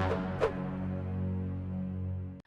Thank you.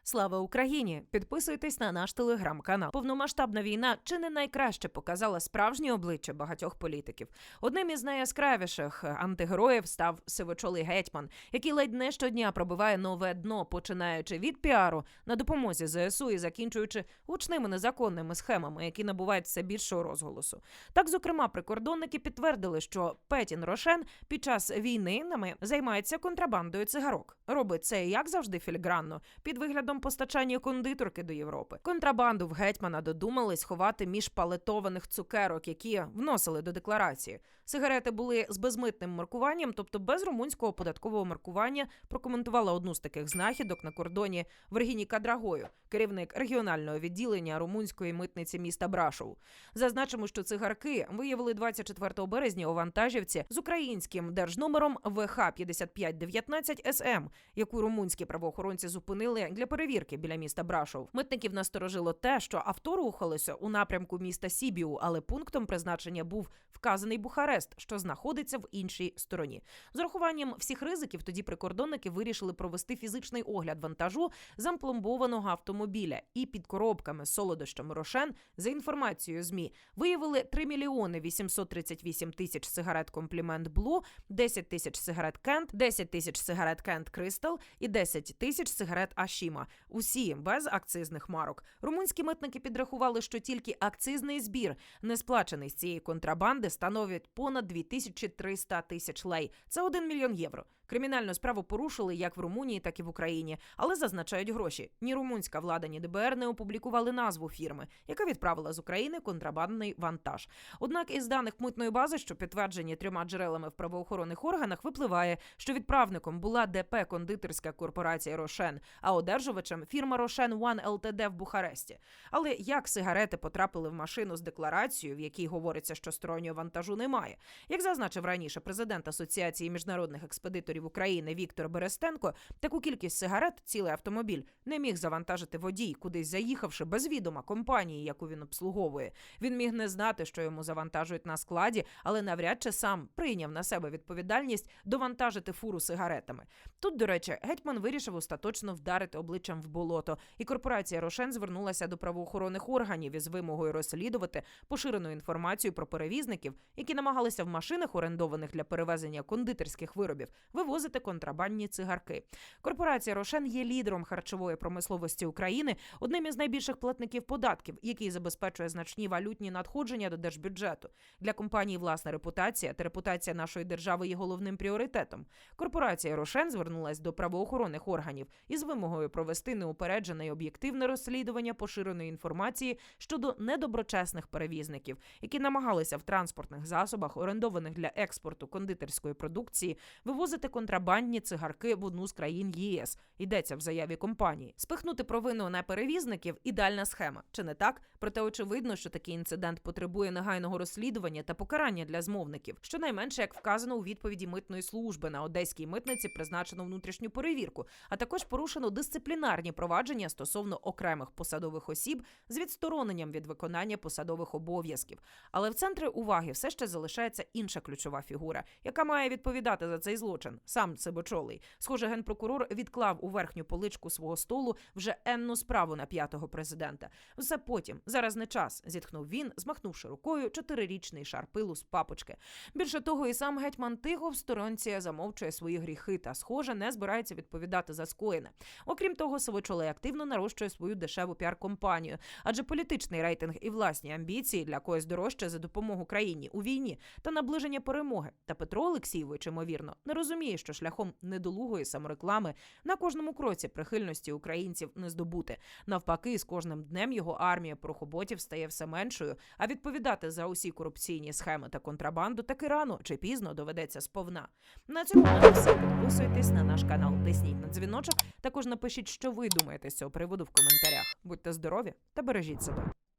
Слава Україні! Підписуйтесь на наш телеграм-канал. Повномасштабна війна чи не найкраще показала справжнє обличчя багатьох політиків. Одним із найяскравіших антигероїв став сивочолий гетьман, який ледь не щодня пробиває нове дно, починаючи від піару на допомозі ЗСУ і закінчуючи гучними незаконними схемами, які набувають все більшого розголосу. Так, зокрема, прикордонники підтвердили, що Петін Рошен під час війни нами займається контрабандою цигарок. Робить це як завжди філігранно, під виглядом постачання кондитерки до Європи. Контрабанду в гетьмана додумались ховати між палетованих цукерок, які вносили до декларації. Сигарети були з безмитним маркуванням, тобто без румунського податкового маркування. Прокоментувала одну з таких знахідок на кордоні Вергіні Кадрагою, керівник регіонального відділення румунської митниці міста Брашов. Зазначимо, що цигарки виявили 24 березня у вантажівці з українським держномером ВХ 5519 СМ, яку румунські правоохоронці зупинили для перевірки біля міста Брашов. Митників насторожило те, що авто рухалося у напрямку міста Сібіу, але пунктом призначення був вказаний Бухарест, що знаходиться в іншій стороні. З урахуванням всіх ризиків тоді прикордонники вирішили провести фізичний огляд вантажу зампломбованого автомобіля і під коробками з солодощами Рошен за інформацією змі виявили 3 мільйони 838 тисяч сигарет Комплімент Блу, 10 тисяч сигарет Кент, 10 тисяч сигарет Кент Кристал і 10 тисяч сигарет Ашіма. Усі без акцизних марок. Румунські митники підрахували, що тільки акцизний збір, не сплачений з цієї контрабанди, становить понад 2300 тисяч лей. Це 1 мільйон євро. Кримінальну справу порушили як в Румунії, так і в Україні, але зазначають гроші. Ні румунська влада, ні ДБР не опублікували назву фірми, яка відправила з України контрабандний вантаж. Однак із даних митної бази, що підтверджені трьома джерелами в правоохоронних органах, випливає, що відправником була ДП кондитерська корпорація Рошен, а одержувачем фірма Рошен One ЛТД в Бухаресті. Але як сигарети потрапили в машину з декларацією, в якій говориться, що стороннього вантажу немає, як зазначив раніше президент Асоціації міжнародних експедиторів України Віктор Берестенко, таку кількість сигарет цілий автомобіль не міг завантажити водій, кудись заїхавши без відома компанії, яку він обслуговує. Він міг не знати, що йому завантажують на складі, але навряд чи сам прийняв на себе відповідальність довантажити фуру сигаретами. Тут, до речі, гетьман вирішив остаточно вдарити обличчям в болото, і корпорація Рошен звернулася до правоохоронних органів із вимогою розслідувати поширену інформацію про перевізників, які намагалися в машинах, орендованих для перевезення кондитерських виробів, вивозити контрабандні цигарки. Корпорація Рошен є лідером харчової промисловості України, одним із найбільших платників податків, який забезпечує значні валютні надходження до держбюджету. Для компанії власна репутація та репутація нашої держави є головним пріоритетом. Корпорація Рошен звернулася до правоохоронних органів із вимогою провести неупереджене і об'єктивне розслідування поширеної інформації щодо недоброчесних перевізників, які намагалися в транспортних засобах, орендованих для експорту кондитерської продукції, вивозити контрабандні цигарки в одну з країн ЄС. Йдеться в заяві компанії. Спихнути провину на перевізників ідеальна схема. Чи не так? Проте очевидно, що такий інцидент потребує негайного розслідування та покарання для змовників. Щонайменше, як вказано у відповіді митної служби на одеській митниці, призначено внутрішню перевірку, а також порушено дисциплінарні провадження стосовно окремих посадових осіб з відстороненням від виконання посадових обов'язків. Але в центрі уваги все ще залишається інша ключова фігура, яка має відповідати за цей злочин. Сам Цибочолий. Схоже, генпрокурор відклав у верхню поличку свого столу вже енну справу на п'ятого президента. Все потім зараз не час, зітхнув він, змахнувши рукою чотирирічний шар пилу з папочки. Більше того, і сам гетьман тихо в сторонці замовчує свої гріхи та, схоже, не збирається відповідати за скоєне. Окрім того, Сивочолий активно нарощує свою дешеву піар-компанію, адже політичний рейтинг і власні амбіції для когось дорожче за допомогу країні у війні та наближення перемоги. Та Петро Олексійович, ймовірно, не розуміє, що шляхом недолугої самореклами на кожному кроці прихильності українців не здобути. Навпаки, з кожним днем його армія порохоботів стає все меншою. А відповідати за усі корупційні схеми та контрабанду таки рано чи пізно доведеться сповна. На цьому в все. Підписуйтесь на наш канал, тисніть на дзвіночок. Також напишіть, що ви думаєте з цього приводу в коментарях. Будьте здорові та бережіть себе.